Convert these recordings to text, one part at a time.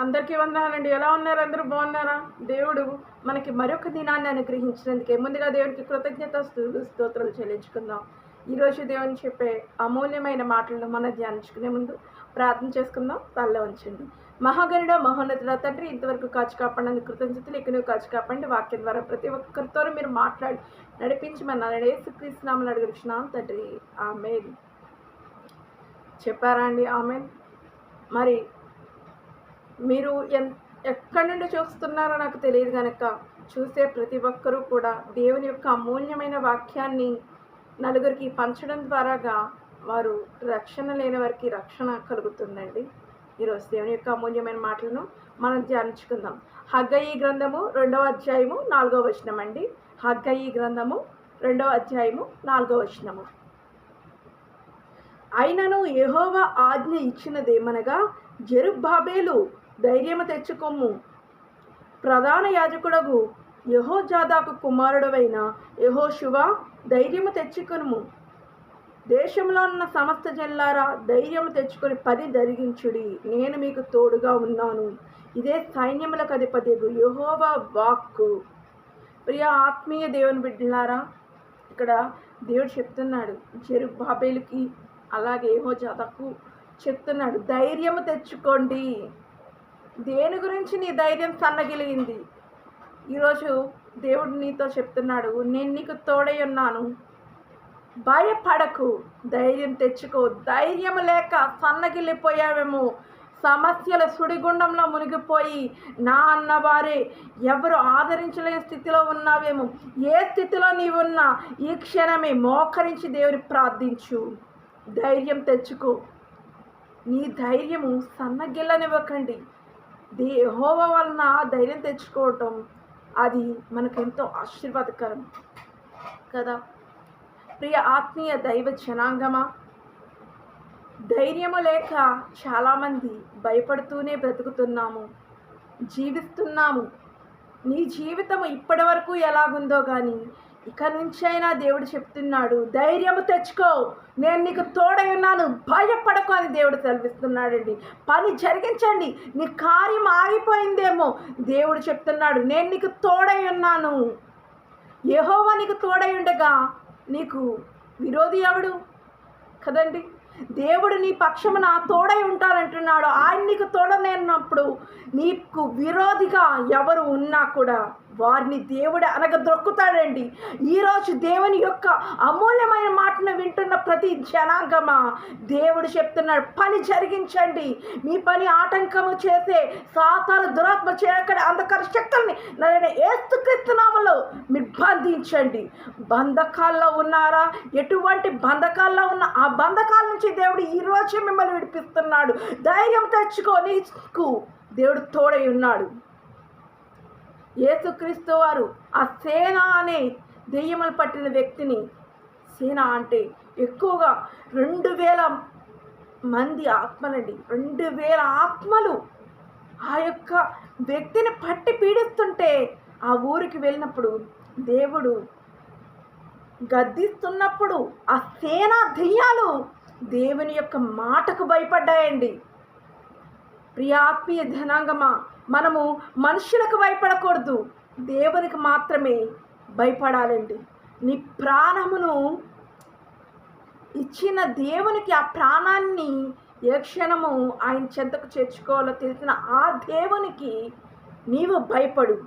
అందరికీ వందనాలండి ఎలా ఉన్నారు? అందరూ బాగున్నారా? దేవుడు మనకి మరొక దినాన్ని అనుగ్రహించినందుకే ముందుగా దేవుడికి కృతజ్ఞత స్తు- స్తోత్రాలు చెల్లించుకుందాం. ఈరోజు దేవుని చెప్పే అమూల్యమైన మాటలను మనం ధ్యానించుకునే ముందు ప్రార్థన చేసుకుందాం. తల్ల ఉంచండి. మహాగరుడ మహోన్నతుల తండ్రి ఇంతవరకు కాచి కాపాడని కృతజ్ఞతలు. ఇక నువ్వు కాచి కాపాడండి. వాక్యం ద్వారా ప్రతి ఒక్కరితో మీరు మాట్లాడి నడిపించమన్నారు ఏసుక్రీస్తున్నామని అడుగుతున్నాం తండ్రి ఆమె చెప్పారా అండి? ఆమె మరి మీరు ఎన్ ఎక్కడి నుండి చూస్తున్నారో నాకు తెలియదు కనుక చూసే ప్రతి ఒక్కరూ కూడా దేవుని యొక్క అమూల్యమైన వాక్యాన్ని నలుగురికి పంచడం ద్వారాగా వారు రక్షణ లేని వారికి రక్షణ కలుగుతుందండి. ఈరోజు దేవుని యొక్క అమూల్యమైన మాటలను మనం ధ్యానించుకుందాం. హగ్గయి గ్రంథము రెండవ అధ్యాయము నాలుగవ వచనం అండి హగ్గయి గ్రంథము రెండవ అధ్యాయము నాలుగవ వచనము. అయినను యహోవ ఆజ్ఞ ఇచ్చినదేమనగా జెరుబ్బాబేలు ధైర్యము తెచ్చుకొమ్ము. ప్రధాన యాజకుడగు యహోజాదాకు కుమారుడవైన యహోశువ ధైర్యము తెచ్చుకొనుము. దేశంలో ఉన్న సమస్త జల్లారా ధైర్యము తెచ్చుకొని పని జరిగించుడి. నేను మీకు తోడుగా ఉన్నాను. ఇదే సైన్యములకు అధిపతి యహోవా వాక్కు. ప్రియ ఆత్మీయ దేవుని బిడ్డలారా ఇక్కడ దేవుడు చెప్తున్నాడు చెరు బాబేలుకి అలాగే ఏహో జాతకు చెప్తున్నాడు ధైర్యము తెచ్చుకోండి. దేని గురించి నీ ధైర్యం సన్నగిలిగింది? ఈరోజు దేవుడు నీతో చెప్తున్నాడు నేను నీకు తోడై ఉన్నాను. భయపడకు ధైర్యం తెచ్చుకో. ధైర్యం లేక సన్నగిల్లిపోయావేమో. సమస్యల సుడిగుండంలో మునిగిపోయి నా అన్నవారే ఎవరు ఆదరించలేని స్థితిలో ఉన్నావేమో. ఏ స్థితిలో నీవున్నా ఈ క్షణమే మోకరించి దేవుని ప్రార్థించు. ధైర్యం తెచ్చుకో. నీ ధైర్యము సన్నగిల్లనివ్వకండి. దేహోవ వలన ధైర్యం తెచ్చుకోవటం అది మనకెంతో ఆశీర్వాదకరం కదా? ప్రియ ఆత్మీయ దైవ జనాంగమా ధైర్యము లేక చాలామంది భయపడుతూనే బ్రతుకుతున్నాము జీవిస్తున్నాము. నీ జీవితం ఇప్పటి వరకు ఎలాగుందో కానీ ఇక నుంచైనా దేవుడు చెప్తున్నాడు ధైర్యము తెచ్చుకో నేను నీకు తోడై ఉన్నాను భయపడకు అని దేవుడు తెలిపిస్తున్నాడండి పని జరిగించండి నీ కార్యం ఆగిపోయిందేమో దేవుడు చెప్తున్నాడు నేను నీకు తోడై ఉన్నాను. యెహోవా నీకు తోడై ఉండగా నీకు విరోధి ఎవడు? కదండి దేవుడు నీ పక్షమున తోడై ఉంటారంటున్నాడు ఆయన నీకు తోడనేనప్పుడు నీకు విరోధిగా ఎవరు ఉన్నా కూడా వారిని దేవుడు అనగదొక్కుతాడండి. ఈరోజు దేవుని యొక్క అమూల్యమైన మాటను వింటున్న ప్రతి జనాంగమా? దేవుడు చెప్తున్నాడు పని జరిగించండి. మీ పని ఆటంకము చేసే సాతాలు దురాత్మ చేయక్కడ అంధకార శక్తుల్ని నేను ఏస్తుక్రీస్తునామలో నిర్బంధించండి. బంధకాల్లో ఉన్నారా? ఎటువంటి బంధకాల్లో ఉన్న ఆ బంధకాల నుంచి దేవుడు ఈరోజు మిమ్మల్ని విడిపిస్తున్నాడు. ధైర్యం తెచ్చుకో నీకు దేవుడు తోడై ఉన్నాడు. యేసుక్రీస్తు వారు ఆ సేన అనే దెయ్యములు పట్టిన వ్యక్తిని సేన అంటే ఎక్కువగా రెండు వేల మంది ఆత్మలండి. రెండు వేల ఆత్మలు ఆ యొక్క వ్యక్తిని పట్టి పీడిస్తుంటే ఆ ఊరికి వెళ్ళినప్పుడు దేవుడు గద్దిస్తున్నప్పుడు ఆ సేన దెయ్యాలు దేవుని యొక్క మాటకు భయపడ్డాయండి. ప్రియాత్మీయ ధనాంగమా? మనము మనుషులకు భయపడకూడదు. దేవునికి మాత్రమే భయపడాలండి. నీ ప్రాణమును ఇచ్చిన దేవునికి ఆ ప్రాణాన్ని ఏ క్షణము ఆయన చెంతకు చేర్చుకోవాలో తెలిసిన ఆ దేవునికి నీవు భయపడు.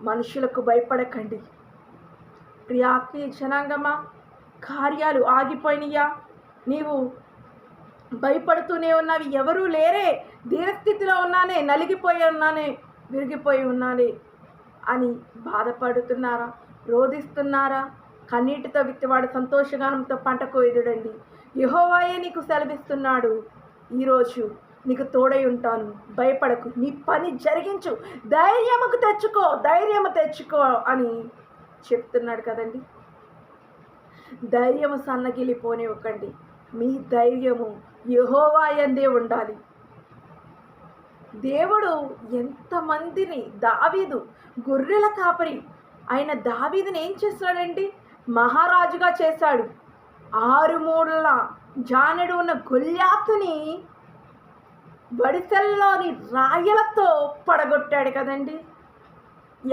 మనుషులకు భయపడకండి. ప్రియాత్మీయ జనాంగమా కార్యాలు ఆగిపోయినయా? నీవు భయపడుతూనే ఉన్నవి. ఎవరూ లేరే. దీనస్థితిలో ఉన్నానే. నలిగిపోయి ఉన్నానే. విరిగిపోయి ఉన్నానే అని బాధపడుతున్నారా? రోధిస్తున్నారా? కన్నీటితో విత్తివాడు సంతోషగానంతో పంట కోయదుడండి. యహోవాయే నీకు సెలవిస్తున్నాడు. ఈరోజు నీకు తోడై ఉంటాను. భయపడకు. నీ పని జరిగించు. ధైర్యముకు తెచ్చుకో. ధైర్యము తెచ్చుకో అని చెప్తున్నాడు కదండి. ధైర్యము సన్నగిలిపోనివ్వకండి. మీ ధైర్యము యహోవాయందే ఉండాలి. దేవుడు ఎంతమందిని దావీదు గొర్రెల కాపరి ఆయన దావీదుని ఏం చేస్తాడండి మహారాజుగా చేశాడు. ఆరు మూడుల జానడు ఉన్న గొల్లాతుని వడిసెల్లోని రాయలతో పడగొట్టాడు కదండి.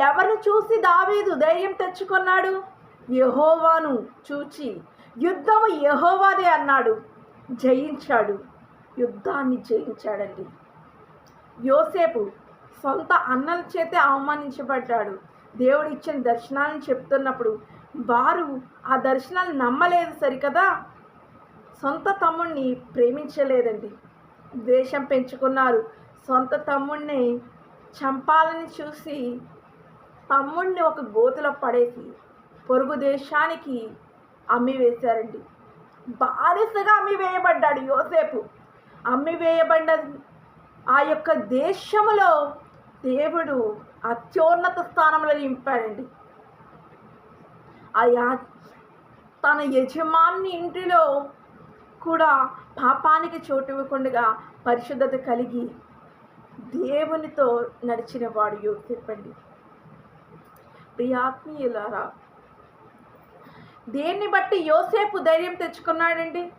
ఎవరిని చూసి దావీదు ధైర్యం తెచ్చుకున్నాడు? యహోవాను చూచి యుద్ధము యహోవాదే అన్నాడు. జయించాడు. యుద్ధాన్ని జయించాడండి. యోసేపు సొంత అన్నల చేతే అవమానించబడ్డాడు. దేవుడు ఇచ్చిన దర్శనాలను చెప్తున్నప్పుడు వారు ఆ దర్శనాలు నమ్మలేదు సరికదా? సొంత తమ్ముణ్ణి ప్రేమించలేదండి. ద్వేషం పెంచుకున్నారు. సొంత తమ్ముణ్ణి చంపాలని చూసి తమ్ముణ్ణి ఒక గోతులో పడేసి పొరుగు దేశానికి అమ్మి వేశారండి బానిసగా అమ్మి వేయబడ్డాడు యోసేపు. అమ్మి వేయబడ్డ ఆ యొక్క దేశంలో దేవుడు అత్యున్నత స్థానంలో నింపాడండి. ఆ యా- తన యజమాని ఇంటిలో కూడా పాపానికి చోటు ఇవ్వకుండా పరిశుద్ధత కలిగి దేవునితో నడిచిన వాడు యోసేపండి ప్రియాత్మీయులారా దేన్ని బట్టి యోసేపు ధైర్యం తెచ్చుకున్నాడండి?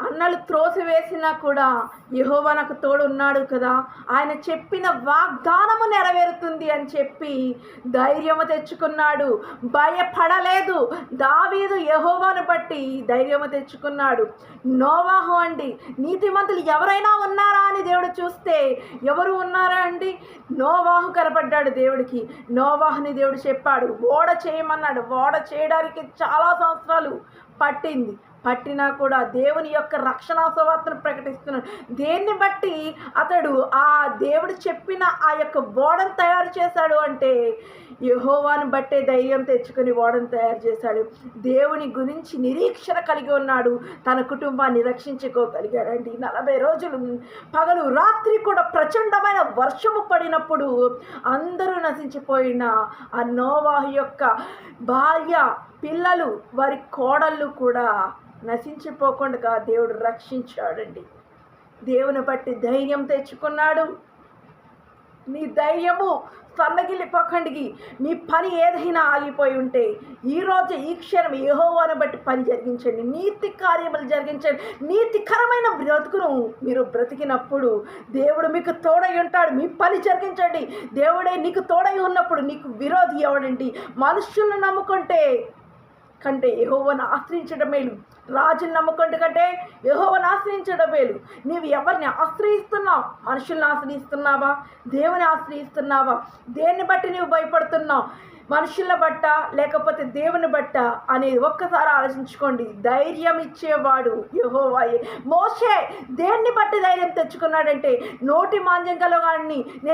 అన్నలు త్రోసివేసినా కూడా యహోవా నాకు తోడు ఉన్నాడు కదా. ఆయన చెప్పిన వాగ్దానము నెరవేరుతుంది అని చెప్పి ధైర్యము తెచ్చుకున్నాడు. భయపడలేదు. దావీదు యహోవాను బట్టి ధైర్యము తెచ్చుకున్నాడు. నోవాహు అండి నీతిమంతులు ఎవరైనా ఉన్నారా అని దేవుడు చూస్తే ఎవరు ఉన్నారా అండి? నోవాహు కనపడ్డాడు దేవుడికి. నోవాహుని దేవుడు చెప్పాడు ఓడ చేయమన్నాడు ఓడ చేయడానికి చాలా సంవత్సరాలు పట్టింది. పట్టినా కూడా దేవుని యొక్క రక్షణ సువార్తను ప్రకటిస్తున్నాడు. దేన్ని బట్టి? అతడు ఆ దేవుడు చెప్పిన ఆ యొక్క ఓడను తయారు చేశాడు అంటే యహోవాను బట్టే ధైర్యం తెచ్చుకొని ఓడను తయారు చేశాడు. దేవుని గురించి నిరీక్షణ కలిగి ఉన్నాడు. తన కుటుంబాన్ని రక్షించుకోగలిగాడండి నలభై రోజులు పగలు రాత్రి కూడా ప్రచండమైన వర్షము పడినప్పుడు అందరూ నశించిపోయిన ఆ నోవాహు యొక్క భార్య పిల్లలు వారి కోడళ్ళు కూడా నశించిపోకుండా దేవుడు రక్షించాడండి. దేవుని బట్టి ధైర్యం తెచ్చుకున్నాడు. నీ ధైర్యము సన్నగిల్లిపోకండికి నీ పని ఏదైనా ఆగిపోయి ఉంటే ఈరోజు ఈ క్షణం యెహోవాను బట్టి పని జరిగించండి. నీతి కార్యములు జరిగించండి. నీతికరమైన బ్రతుకును మీరు బ్రతికినప్పుడు దేవుడు మీకు తోడై ఉంటాడు. మీ పని జరిగించండి. దేవుడే నీకు తోడై ఉన్నప్పుడు నీకు విరోధి ఎవడండి? మనుషులను నమ్ముకుంటే కంటే యహోవను ఆశ్రయించడం మేలు రాజుని నమ్ముకుంటు కంటే యహోవను ఆశ్రయించడం వేలు నీవు ఎవరిని ఆశ్రయిస్తున్నావు? మనుషుల్ని ఆశ్రయిస్తున్నావా? దేవుని ఆశ్రయిస్తున్నావా? దేన్ని బట్టి నీవు భయపడుతున్నావు? మనుషుల బట్ట లేకపోతే దేవుని బట్ట అనేది ఒక్కసారి ఆలోచించుకోండి. ధైర్యం ఇచ్చేవాడు యహోవాయే. మోసే దేన్ని బట్టి ధైర్యం తెచ్చుకున్నాడంటే నోటి మాంద్యం గలవాడిని నేను